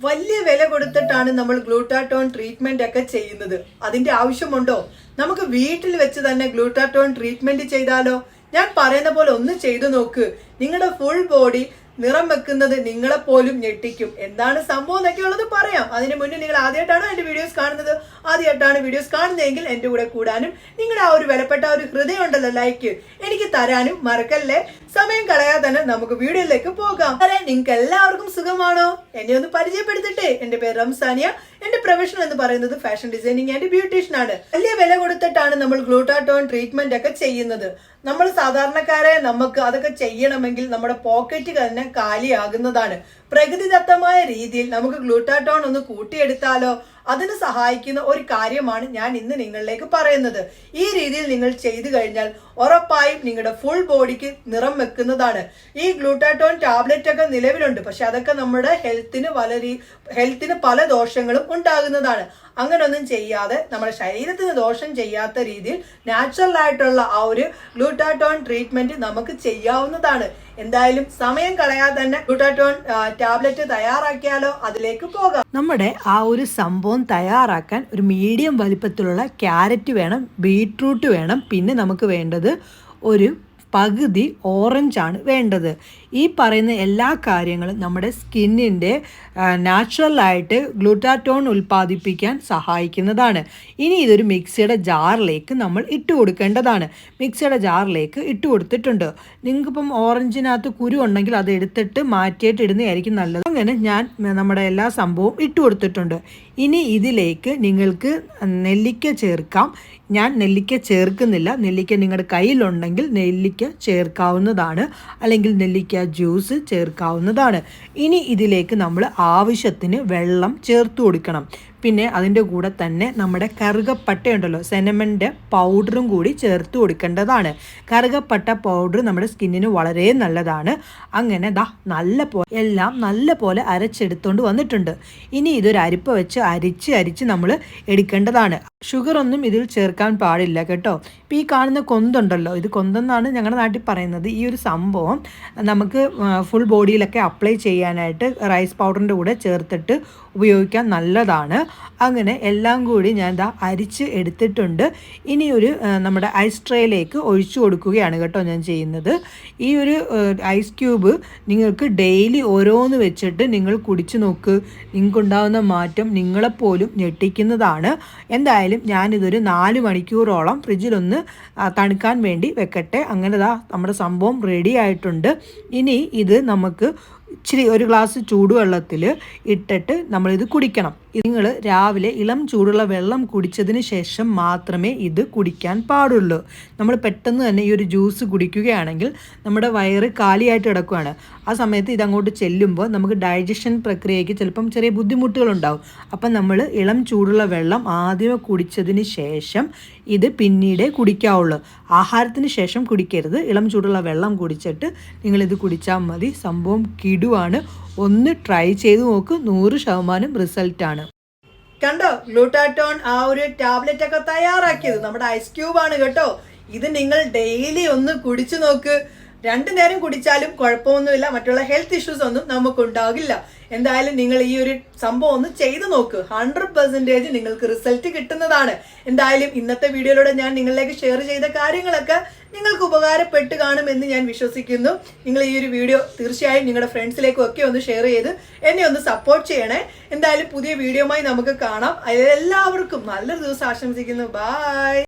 വലിയ വില കൊടുത്തിട്ടാണ് നമ്മൾ ഗ്ലൂട്ടാട്ടോൺ ട്രീറ്റ്മെന്റ് ഒക്കെ ചെയ്യുന്നത്. അതിന്റെ ആവശ്യമുണ്ടോ? നമുക്ക് വീട്ടിൽ വെച്ച് തന്നെ ഗ്ലൂട്ടാട്ടോൺ ട്രീറ്റ്മെന്റ് ചെയ്താലോ? ഞാൻ പറയുന്ന പോലെ ഒന്ന് ചെയ്തു നോക്ക്. നിങ്ങളുടെ ഫുൾ ബോഡി നിറം വെക്കുന്നത് നിങ്ങളെ പോലും ഞെട്ടിക്കും. എന്താണ് സംഭവം എന്നൊക്കെ ഉള്ളത് പറയാം. അതിന് മുന്നേ നിങ്ങൾ ആദ്യമായിട്ടാണ് എന്റെ വീഡിയോസ് കാണുന്നത്? ആദ്യമായിട്ടാണ് വീഡിയോസ് കാണുന്നതെങ്കിൽ എന്റെ കൂടെ കൂടാനും നിങ്ങളുടെ ആ ഒരു വിലപ്പെട്ട ഒരു ഹൃദയം ഉണ്ടല്ലോ ലൈക്ക് എനിക്ക് തരാനും മറക്കല്ലേ? സമയം കളയാതെ തന്നെ നമുക്ക് വീഡിയോയിലേക്ക് പോകാം. അതെ നിങ്ങൾക്ക് എല്ലാവർക്കും സുഖമാണോ? എന്നെ ഒന്ന് പരിചയപ്പെടുത്തിട്ടെ. എന്റെ പേര് റംസാനിയ. എന്റെ പ്രൊഫഷൻ എന്ന് പറയുന്നത് ഫാഷൻ ഡിസൈനിങ് ആൻഡ് ബ്യൂട്ടീഷ്യൻ ആണ്. വലിയ വില കൊടുത്തിട്ടാണ് നമ്മൾ ഗ്ലൂട്ടാട്ടോൺ ട്രീറ്റ്മെന്റ് ഒക്കെ ചെയ്യുന്നത്. നമ്മൾ സാധാരണക്കാരെ നമുക്ക് അതൊക്കെ ചെയ്യണമെങ്കിൽ നമ്മുടെ പോക്കറ്റ് തന്നെ കാലിയാകുന്നതാണ്. പ്രകൃതിദത്തമായ രീതിയിൽ നമുക്ക് ഗ്ലൂട്ടാട്ടോൺ ഒന്ന് കൂട്ടിയെടുത്താലോ? അതിന് സഹായിക്കുന്ന ഒരു കാര്യമാണ് ഞാൻ ഇന്ന് നിങ്ങളിലേക്ക് പറയുന്നത്. ഈ രീതിയിൽ നിങ്ങൾ ചെയ്തു കഴിഞ്ഞാൽ ഉറപ്പായും നിങ്ങളുടെ ഫുൾ ബോഡിക്ക് നിറം വെക്കുന്നതാണ്. ഈ ഗ്ലൂട്ടാട്ടോൺ ടാബ്ലറ്റ് ഒക്കെ നിലവിലുണ്ട്. പക്ഷെ അതൊക്കെ നമ്മുടെ ഹെൽത്തിന് വളരെ ഹെൽത്തിന് പല ദോഷങ്ങളും ഉണ്ടാകുന്നതാണ്. അങ്ങനൊന്നും ചെയ്യാതെ നമ്മുടെ ശരീരത്തിന് ദോഷം ചെയ്യാത്ത രീതിയിൽ നാച്ചുറൽ ആയിട്ടുള്ള ആ ഒരു ഗ്ലൂട്ടാട്ടോൺ ട്രീറ്റ്മെന്റ് നമുക്ക് ചെയ്യാവുന്നതാണ്. എന്തായാലും സമയം കളയാതെ തന്നെ ഗ്ലൂട്ടാട്ടോൺ ടാബ്ലറ്റ് തയ്യാറാക്കിയാലോ അതിലേക്ക് പോകാം. നമ്മുടെ ആ ഒരു സംഭവം തയ്യാറാക്കാൻ ഒരു മീഡിയം വലിപ്പത്തിലുള്ള ക്യാരറ്റ് വേണം ബീട്രൂട്ട് വേണം. പിന്നെ നമുക്ക് വേണ്ടത് ഒരു പകുതി ഓറഞ്ചാണ് വേണ്ടത്. ഈ പറയുന്ന എല്ലാ കാര്യങ്ങളും നമ്മുടെ സ്കിന്നിന്റെ നാച്ചുറലായിട്ട് ഗ്ലൂട്ടാറ്റോൺ ഉൽപ്പാദിപ്പിക്കാൻ സഹായിക്കുന്നതാണ്. ഇനി ഇതൊരു മിക്സിയുടെ ജാറിലേക്ക് നമ്മൾ ഇട്ട് കൊടുക്കേണ്ടതാണ്. മിക്സിയുടെ ജാറിലേക്ക് ഇട്ട് കൊടുത്തിട്ടുണ്ട്. നിങ്ങൾക്കിപ്പം ഓറഞ്ചിനകത്ത് കുരു ഉണ്ടെങ്കിൽ അത് എടുത്തിട്ട് മാറ്റിയിട്ട് ഇടുന്നതായിരിക്കും നല്ലത്. അങ്ങനെ ഞാൻ നമ്മുടെ എല്ലാ സംഭവവും ഇട്ട് കൊടുത്തിട്ടുണ്ട്. ഇനി ഇതിലേക്ക് നിങ്ങൾക്ക് നെല്ലിക്ക ചേർക്കാം. ഞാൻ നെല്ലിക്ക ചേർക്കുന്നില്ല. നെല്ലിക്ക നിങ്ങളുടെ കയ്യിലുണ്ടെങ്കിൽ നെല്ലിക്ക ചേർക്കാവുന്നതാണ്. അല്ലെങ്കിൽ നെല്ലിക്ക ജ്യൂസ് ചേർക്കാവുന്നതാണ്. ഇനി ഇതിലേക്ക് നമ്മൾ ആവശ്യത്തിന് വെള്ളം ചേർത്ത് കൊടുക്കണം. പിന്നെ അതിന്റെ കൂടെ തന്നെ നമ്മുടെ കറുകപ്പട്ട ഉണ്ടല്ലോ സെനമന്റെ പൗഡറും കൂടി ചേർത്ത് കൊടുക്കേണ്ടതാണ്. കറുകപ്പട്ട പൗഡർ നമ്മുടെ സ്കിന്നിന് വളരെ നല്ലതാണ്. അങ്ങനെ ദാ നല്ല പോലെ എല്ലാം നല്ല പോലെ അരച്ചെടുത്തുകൊണ്ട് വന്നിട്ടുണ്ട്. ഇനി ഇതൊരു അരിപ്പ വെച്ച് അരിച്ച് അരിച്ച് നമ്മൾ എടുക്കേണ്ടതാണ്. ഷുഗർ ഒന്നും ഇതിൽ ചേർക്കാൻ പാടില്ല കേട്ടോ. ഇപ്പം ഈ കാണുന്ന കൊന്തുണ്ടല്ലോ ഇത് കൊന്തെന്നാണ് ഞങ്ങളുടെ നാട്ടിൽ പറയുന്നത്. ഈ ഒരു സംഭവം നമുക്ക് ഫുൾ ബോഡിയിലൊക്കെ അപ്ലൈ ചെയ്യാനായിട്ട് റൈസ് പൗഡറിന്റെ കൂടെ ചേർത്തിട്ട് ഉപയോഗിക്കാൻ നല്ലതാണ്. അങ്ങനെ എല്ലാം കൂടി ഞാൻ ദാ അരിച്ച് എടുത്തിട്ടുണ്ട്. ഇനി ഒരു നമ്മുടെ ഐസ് ട്രേയിലേക്ക് ഒഴിച്ചു കൊടുക്കുകയാണ് കേട്ടോ ഞാൻ ചെയ്യുന്നത്. ഈ ഒരു ഐസ് ക്യൂബ് നിങ്ങൾക്ക് ഡെയിലി ഓരോന്ന് വെച്ചിട്ട് നിങ്ങൾ കുടിച്ച് നോക്ക്. നിങ്ങൾക്കുണ്ടാകുന്ന മാറ്റം നിങ്ങളെപ്പോലും ഞെട്ടിക്കുന്നതാണ്. എന്തായാലും ഞാനിതൊരു നാല് മണിക്കൂറോളം ഫ്രിഡ്ജിലൊന്ന് തണുക്കാൻ വേണ്ടി വെക്കട്ടെ. അങ്ങനെ ദാ നമ്മുടെ സംഭവം റെഡി ആയിട്ടുണ്ട്. ഇനി ഇത് നമുക്ക് ഇച്ചിരി ഒരു ഗ്ലാസ് ചൂടുവെള്ളത്തിൽ ഇട്ടിട്ട് നമ്മളിത് കുടിക്കണം. നിങ്ങൾ രാവിലെ ഇളം ചൂടുള്ള വെള്ളം കുടിച്ചതിന് ശേഷം മാത്രമേ ഇത് കുടിക്കാൻ പാടുള്ളൂ. നമ്മൾ പെട്ടെന്ന് തന്നെ ഈ ഒരു ജ്യൂസ് കുടിക്കുകയാണെങ്കിൽ നമ്മുടെ വയറ് കാലിയായിട്ട് കിടക്കുകയാണ്. ആ സമയത്ത് ഇതങ്ങോട്ട് ചെല്ലുമ്പോൾ നമുക്ക് ഡൈജഷൻ പ്രക്രിയയ്ക്ക് ചിലപ്പം ചെറിയ ബുദ്ധിമുട്ടുകളുണ്ടാവും. അപ്പം നമ്മൾ ഇളം ചൂടുള്ള വെള്ളം ആദ്യമേ കുടിച്ചതിന് ശേഷം ഇത് പിന്നീട് കുടിക്കാവുള്ളൂ. ആഹാരത്തിന് ശേഷം കുടിക്കരുത്. ഇളം ചൂടുള്ള വെള്ളം കുടിച്ചിട്ട് നിങ്ങളിത് കുടിച്ചാൽ മതി. സംഭവം കിടുവാണ്. ഒന്ന് ട്രൈ ചെയ്ത് നോക്ക്. നൂറ് ശതമാനം റിസൾട്ടാണ് കണ്ടോ? ഗ്ലൂട്ടാറ്റോൺ ആ ഒരു ടാബ്ലറ്റ് ഒക്കെ തയ്യാറാക്കിയത്. നമ്മുടെ ഐസ് ക്യൂബ് ആണ് കേട്ടോ. ഇത് നിങ്ങൾ ഡെയിലി ഒന്ന് കുടിച്ചു നോക്ക്. രണ്ടു നേരം കുടിച്ചാലും കുഴപ്പമൊന്നുമില്ല. മറ്റുള്ള ഹെൽത്ത് ഇഷ്യൂസ് ഒന്നും നമുക്ക് ഉണ്ടാകില്ല എന്തായാലും നിങ്ങൾ ഈ ഒരു സംഭവം ഒന്ന് ചെയ്തു നോക്ക്. ഹൺഡ്രഡ് പെർസെന്റേജ് നിങ്ങൾക്ക് റിസൾട്ട് കിട്ടുന്നതാണ്. എന്തായാലും ഇന്നത്തെ വീഡിയോയിലൂടെ ഞാൻ നിങ്ങളിലേക്ക് ഷെയർ ചെയ്ത കാര്യങ്ങളൊക്കെ നിങ്ങൾക്ക് ഉപകാരപ്പെട്ട് കാണുമെന്ന് ഞാൻ വിശ്വസിക്കുന്നു. നിങ്ങൾ ഈ ഒരു വീഡിയോ തീർച്ചയായും നിങ്ങളുടെ ഫ്രണ്ട്സിലേക്കും ഒക്കെ ഒന്ന് ഷെയർ ചെയ്ത് എന്നെ ഒന്ന് സപ്പോർട്ട് ചെയ്യണേ. എന്തായാലും പുതിയ വീഡിയോയുമായി നമുക്ക് കാണാം. അതിലെല്ലാവർക്കും നല്ലൊരു ദിവസം ആശംസിക്കുന്നു. ബൈ